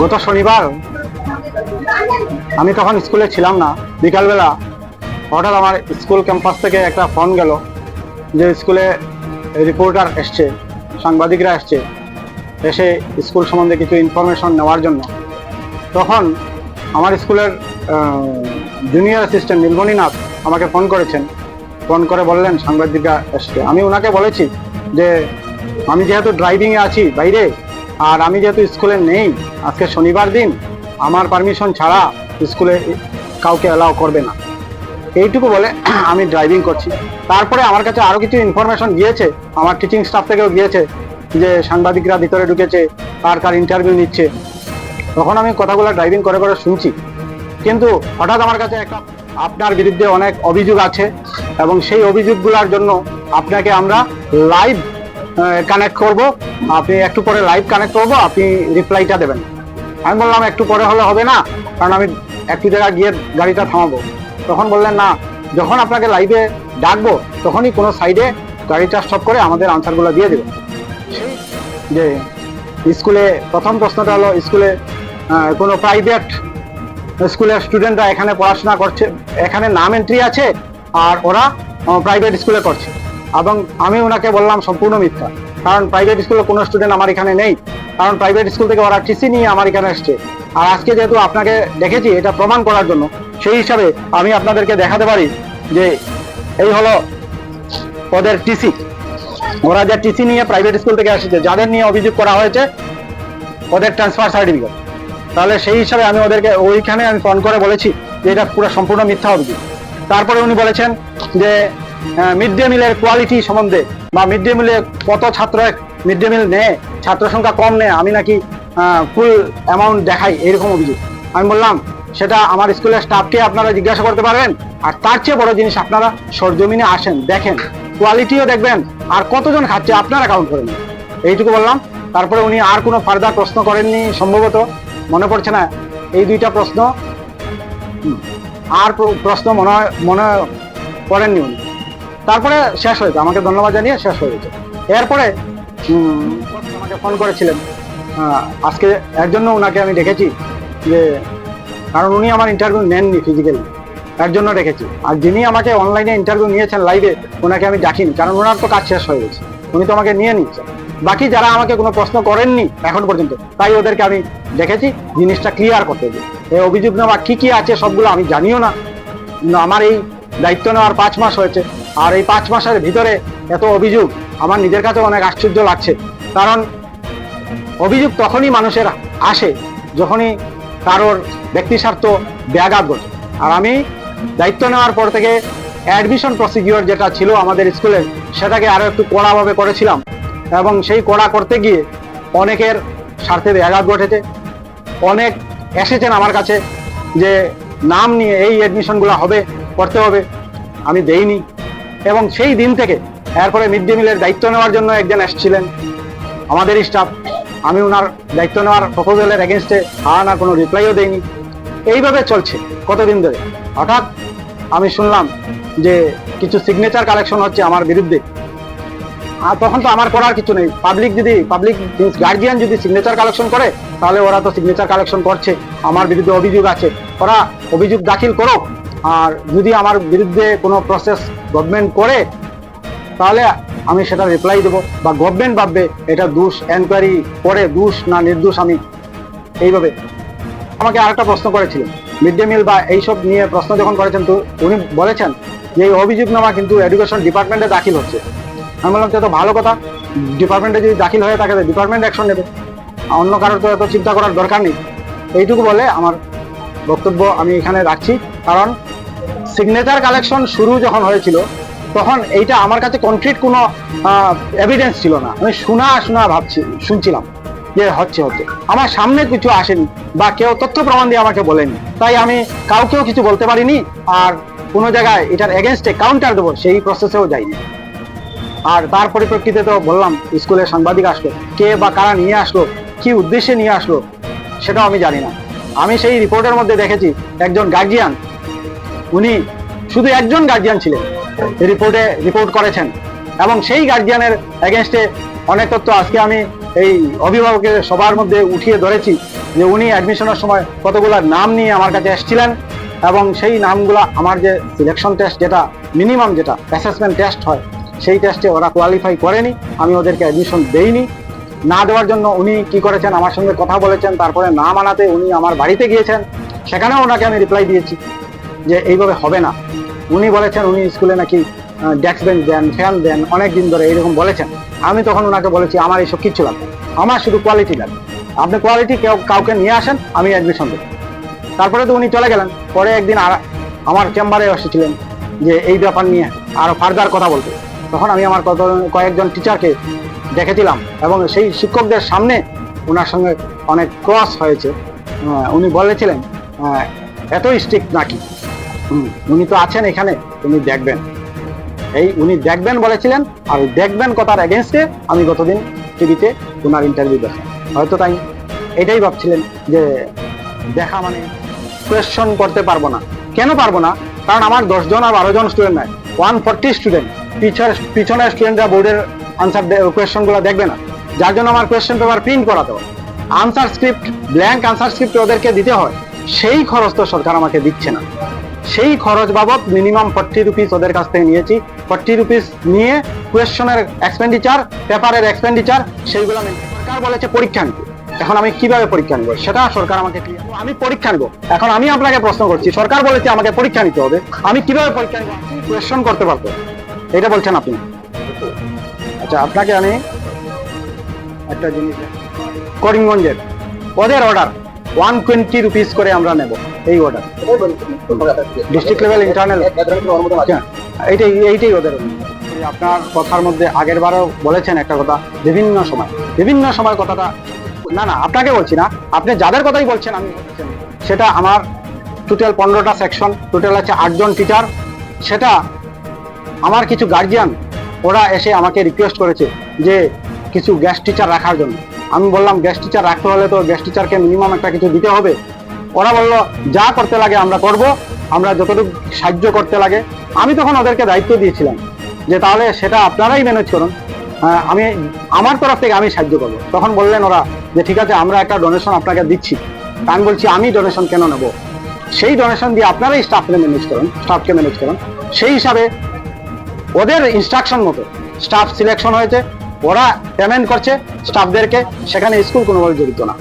গত শনিবার আমি তখন স্কুলে ছিলাম না। বিকালবেলা হঠাৎ আমার স্কুল ক্যাম্পাস থেকে একটা ফোন গেল যে স্কুলে রিপোর্টার এসছে, সাংবাদিকরা এসছে এসে স্কুল সম্বন্ধে কিছু ইনফরমেশন নেওয়ার জন্য। তখন আমার স্কুলের জুনিয়র অ্যাসিস্ট্যান্ট নীলমণি নাথ আমাকে ফোন করেছেন। ফোন করে বললেন, সাংবাদিকরা এসছে। আমি ওনাকে বলেছি যে, আমি যেহেতু ড্রাইভিংয়ে আছি বাইরে আর আমি যেহেতু স্কুলে নেই, আজকে শনিবার দিন, আমার পারমিশন ছাড়া স্কুলে কাউকে অ্যালাউ করবে না। এইটুকু বলে আমি ড্রাইভিং করছি। তারপরে আমার কাছে আরও কিছু ইনফরমেশন গিয়েছে, আমার টিচিং স্টাফ থেকেও গিয়েছে, যে সাংবাদিকরা ভিতরে ঢুকেছে, কার কার ইন্টারভিউ নিচ্ছে। তখন আমি কথাগুলো ড্রাইভিং করে করে শুনছি। কিন্তু হঠাৎ আমার কাছে একটা আপনার বিরুদ্ধে অনেক অভিযোগ আছে, এবং সেই অভিযোগগুলোর জন্য আপনাকে আমরা লাইভ কানেক্ট করব। আপনি একটু পরে লাইভ কানেক্ট করব, আপনি রিপ্লাইটা দেবেন। আমি বললাম, একটু পরে হলে হবে না, কারণ আমি একটু জায়গায় গিয়ে গাড়িটা থামাবো। তখন বললেন, না, যখন আপনাকে লাইভে ডাকবো, তখনই কোনো সাইডে গাড়িটা স্টপ করে আমাদের আনসারগুলো দিয়ে দেবে যে স্কুলে প্রথম প্রশ্নটা হলো, স্কুলে কোনো প্রাইভেট স্কুলের স্টুডেন্টরা এখানে পড়াশোনা করছে, এখানে নাম এন্ট্রি আছে, আর ওরা প্রাইভেট স্কুলে করছে। এবং আমি ওনাকে বললাম সম্পূর্ণ মিথ্যা। কারণ প্রাইভেট স্কুলে কোনো স্টুডেন্ট আমার এখানে নেই। কারণ প্রাইভেট স্কুল থেকে ওরা টিসি নিয়ে আমার এখানে এসছে আর আজকে যেহেতু আপনাকে দেখেছি, এটা প্রমাণ করার জন্য, সেই হিসাবে আমি আপনাদেরকে দেখাতে পারি যে এই হলো ওদের টিসি ওরা যে টিসি নিয়ে প্রাইভেট স্কুল থেকে এসেছে যাদের নিয়ে অভিযোগ করা হয়েছে, ওদের ট্রান্সফার সার্টিফিকেট তাহলে সেই হিসাবে আমি ওদেরকে ওইখানে আমি ফোন করে বলেছি যে এটা পুরো সম্পূর্ণ মিথ্যা অভিযোগ। তারপরে উনি বলেছেন যে মিড ডে মিলের কোয়ালিটি সম্বন্ধে বা মিড ডে মিলে কত ছাত্র মিড ডে মিল নেয়, ছাত্র সংখ্যা কম নেয়, আমি নাকি ফুল অ্যামাউন্ট দেখাই, এরকম অভিযোগ। আমি বললাম, সেটা আমার স্কুলের স্টাফকে আপনারা জিজ্ঞাসা করতে পারবেন, আর তার চেয়ে বড় জিনিস আপনারা সরজমিনে আসেন, দেখেন কোয়ালিটিও দেখবেন, আর কতজন খাচ্ছে আপনারা কাউন্ট করেন এইটুকু বললাম, তারপরে উনি আর কোনো ফার্দার প্রশ্ন করেননি, সম্ভবত মনে পড়ছে না, এই দুইটা প্রশ্ন আর প্রশ্ন মনে মনে করেননি উনি। তারপরে শেষ হয়েছে আমাকে ধন্যবাদ জানিয়ে শেষ হয়ে গেছে। এরপরে আমাকে ফোন করেছিলেন আজকে এর জন্য ওনাকে আমি দেখেছি যে কারণ উনি আমার ইন্টারভিউ নেননি ফিজিক্যালি এর জন্য রেখেছি আর যিনি আমাকে অনলাইনে ইন্টারভিউ নিয়েছেন লাইভে ওনাকে আমি ডাকিনি কারণ ওনার তো কাজ শেষ হয়ে গেছে উনি তো আমাকে নিয়ে নিচ্ছে বাকি যারা আমাকে কোনো প্রশ্ন করেননি এখন পর্যন্ত তাই ওদেরকে আমি দেখেছি জিনিসটা ক্লিয়ার করতে দিই এই অভিযোগ নেওয়া কী কি আছে সবগুলো আমি জানিও না, আমার এই দায়িত্ব নেওয়ার পাঁচ মাস হয়েছে। আর এই পাঁচ মাসের ভিতরে এত অভিযোগ আমার নিজের কাছে অনেক আশ্চর্য লাগছে। কারণ অভিযোগ তখনই মানুষের আসে যখনই কারোর ব্যক্তি স্বার্থ ব্যাঘাত ঘটে। আর আমি দায়িত্ব নেওয়ার পর থেকে অ্যাডমিশন প্রসিডিওর যেটা ছিল আমাদের স্কুলের সেটাকে আরও একটু কড়াভাবে করেছিলাম। এবং সেই কড়া করতে গিয়ে অনেকের স্বার্থে ব্যাঘাত ঘটেছে। অনেক এসেছেন আমার কাছে যে, নাম নিয়ে এই অ্যাডমিশনগুলো হবে, করতে হবে। আমি দেইনি। এবং সেই দিন থেকে এরপরে মিড ডে মিলের দায়িত্ব নেওয়ার জন্য একজন এসেছিলেন আমাদের স্টাফ আমি ওনার দায়িত্ব নেওয়ার প্রপোজালের এগেনস্টে না কোনো রিপ্লাইও দেইনি। এইভাবে চলছে কতদিন ধরে। হঠাৎ আমি শুনলাম যে কিছু সিগনেচার কালেকশন হচ্ছে আমার বিরুদ্ধে। আর তখন তো আমার করার কিছু নেই। পাবলিক যদি পাবলিক গার্জিয়ান যদি সিগনেচার কালেকশন করে, তাহলে ওরা তো সিগনেচার কালেকশন করছে। আমার বিরুদ্ধে অভিযোগ আছে। ওরা অভিযোগ দাখিল করুক। আর যদি আমার বিরুদ্ধে কোনো প্রসেস গভর্নমেন্ট করে, তাহলে আমি সেটা রিপ্লাই দেবো। বা গভর্নমেন্ট ভাববে, এটা দোষ এনকোয়ারি করে, দোষ না নির্দোষ আমি। এইভাবে। আমাকে আরেকটা প্রশ্ন করেছিলেন। মিড ডে মিল বা এইসব নিয়ে প্রশ্ন যখন করেছেন, তো উনি বলেছেন যে, এই অভিযোগনামা কিন্তু এডুকেশন ডিপার্টমেন্টে দাখিল হচ্ছে। আমি বললাম তো ভালো কথা। ডিপার্টমেন্টে যদি দাখিল হয়ে থাকে ডিপার্টমেন্ট অ্যাকশন নেবে। অন্য কারোর তো এত চিন্তা করার দরকার নেই। এইটুকু বলে আমার বক্তব্য আমি এখানে রাখছি। কারণ সিগনেচার কালেকশন শুরু যখন হয়েছিল, তখন এইটা আমার কাছে কনক্রিট কোনো এভিডেন্স ছিল না। আমি শোনা শোনা ভাবছি, শুনছিলাম যে হচ্ছে হচ্ছে। আমার সামনে কিছু আসেনি বা কেউ তথ্য প্রমাণ দিয়ে আমাকে বলেনি। তাই আমি কাউকেও কিছু বলতে পারিনি আর কোনো জায়গায় এটার এগেনস্টে কাউন্টার দেবো, সেই প্রসেসেও যাইনি। আর তার পরিপ্রেক্ষিতে তো বললাম, স্কুলে সাংবাদিক আসলো, কে বা কারা নিয়ে আসলো, কি উদ্দেশ্যে নিয়ে আসলো, সেটাও আমি জানি না। আমি সেই রিপোর্টের মধ্যে দেখেছি একজন গার্জিয়ান উনি শুধু একজন গার্জিয়ান ছিলেন রিপোর্টে রিপোর্ট করেছেন। এবং সেই গার্জিয়ানের এগেনস্টে অনেক তথ্য আজকে আমি এই অভিভাবকের সবার মধ্যে উঠিয়ে ধরেছি যে উনি অ্যাডমিশনের সময় কতগুলো নাম নিয়ে আমার কাছে এসেছিলেন এবং সেই নামগুলো আমার যে সিলেকশন টেস্ট যেটা মিনিমাম যেটা অ্যাসেসমেন্ট টেস্ট হয়, সেই টেস্টে ওরা কোয়ালিফাই করেনি। আমি ওদেরকে অ্যাডমিশন দেইনি। না দেওয়ার জন্য উনি কি করেছেন, আমার সঙ্গে কথা বলেছেন, তারপরে না মানাতে উনি আমার বাড়িতে গিয়েছেন সেখানেও ওনাকে আমি রিপ্লাই দিয়েছি যে এইভাবে হবে না। উনি বলেছেন, উনি স্কুলে নাকি ডেস্ক বেঞ্চ দেন ফ্যান দেন, অনেক দিন ধরে এইরকম বলেছেন। আমি তখন ওনাকে বলেছি, আমার এইসব কিচ্ছু লাগবে। আমার শুধু কোয়ালিটি লাগবে। আপনি কোয়ালিটি কেউ কাউকে নিয়ে আসেন, আমি অ্যাডমিশন দেবো। তারপরে তো উনি চলে গেলেন। পরে একদিন আর আমার চেম্বারে এসেছিলেন যে এই ব্যাপার নিয়ে আরও ফার্দার কথা বলতে। তখন আমি আমার কত কয়েকজন টিচারকে দেখেছিলাম এবং সেই শিক্ষকদের সামনে ওনার সঙ্গে অনেক ক্রস হয়েছে। উনি বলেছিলেন এত স্ট্রিক্ট নাকি? উনি তো আছেন এখানে, উনি দেখবেন। এই উনি দেখবেন বলেছিলেন, আর দেখবেন কথার এগেনস্টে আমি গতদিন টিভিতে ওনার ইন্টারভিউ দেখেন হয়তো তাই এটাই ভাবছিলেন যে দেখা মানে কোয়েশন করতে পারব না। কেন পারব না? কারণ আমার দশজন আর বারো জন স্টুডেন্ট নাই। ওয়ান ফোরটি স্টুডেন্ট পিছনের পিছনের স্টুডেন্টরা বোর্ডের আনসার কোয়েশনগুলো দেখবে না। যার জন্য আমার কোয়েশ্চেন পেপার প্রিন্ট করাতে হয় answer script blank answer script ওদেরকে দিতে হয়। সেই খরচ তো সরকার আমাকে দিচ্ছে না। সেই খরচ বাবদ মিনিমাম ফর্টি রুপিস ওদের কাছ থেকে নিয়েছি। ফর্টি রুপিস নিয়ে কোয়েশনের এক্সপেন্ডিচার পেপারের এক্সপেন্ডিচার সেইগুলো সরকার বলেছে পরীক্ষা নিতে। এখন আমি কীভাবে পরীক্ষা নিব? সেটা সরকার আমাকে আমি পরীক্ষা নিব। এখন আমি আপনাকে প্রশ্ন করছি, সরকার বলেছে আমাকে পরীক্ষা নিতে হবে। আমি কীভাবে পরীক্ষা নিব? কোয়েশন করতে পারব এটা বলছেন আপনি? আচ্ছা আপনাকে আমি একটা জিনিস করিমগঞ্জের ওদের অর্ডার ওয়ান টোয়েন্টি রুপিস করে আমরা নেব, এই অর্ডার ডিস্ট্রিক্ট লেভেল ইন্টারনাল এইটাই এইটাই ওদের আপনার কথার মধ্যে আগের বারও বলেছেন একটা কথা, বিভিন্ন সময় বিভিন্ন সময় কথাটা, না না, আপনাকে বলছি না, আপনি যাদের কথাই বলছেন আমি সেটা আমার টোটাল পনেরোটা সেকশন টোটাল আছে আটজন টিচার সেটা আমার কিছু গার্জিয়ান ওরা এসে আমাকে রিকোয়েস্ট করেছে যে কিছু গেস্ট টিচার রাখার জন্য। আমি বললাম গেস্ট টিচার রাখতে হলে তো গেস্ট টিচারকে মিনিমাম একটা কিছু দিতে হবে। ওরা বলল, যা করতে লাগে আমরা করব, আমরা যতটুকু সাহায্য করতে লাগে। আমি তখন ওদেরকে দায়িত্ব দিয়েছিলাম যে, তাহলে সেটা আপনারাই ম্যানেজ করুন। আমি, আমার তরফ থেকে আমি সাহায্য করব। তখন বললেন ওরা যে, ঠিক আছে, আমরা একটা ডোনেশন আপনাকে দিচ্ছি। আমি বলছি, আমি ডোনেশন কেন নেব? সেই ডোনেশন দিয়ে আপনারাই স্টাফকে ম্যানেজ করুন স্টাফকে ম্যানেজ করুন। সেই হিসাবে ওদের ইনস্ট্রাকশন মতো। স্টাফ সিলেকশন হয়েছে, ওরা পেমেন্ট করছে স্টাফদেরকে সেখানে স্কুল কোনোভাবে জড়িত না।